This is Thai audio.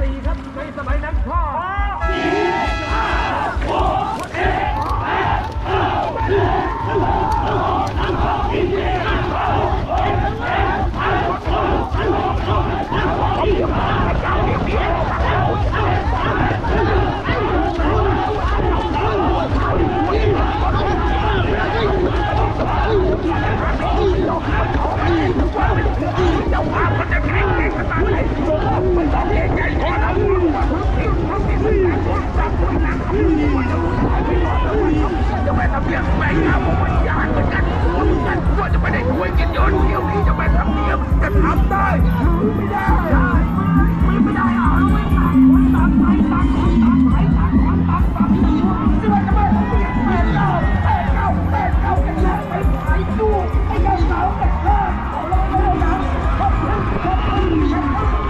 so you จะไปทำเรื่งแบงค์นะผมมยากเหมือนกันกวเมือนกัจะไปได้ด้ยกันยอนเที่ยวนี้จะไปทำเนียมจะทำได้หรือไม่ได้ไม่ได้อะไม่ได้คนตามไปตามคนตามไปตามคนตามไปจะไปทำไมผมเปลี่ยนเป็นเราแต่เก่าแต่เก่ากันแล้วไปขายดูไอ้เก่าเก่ากันแล้วเอาลงแล้วนะขอบคุณขอบคุณ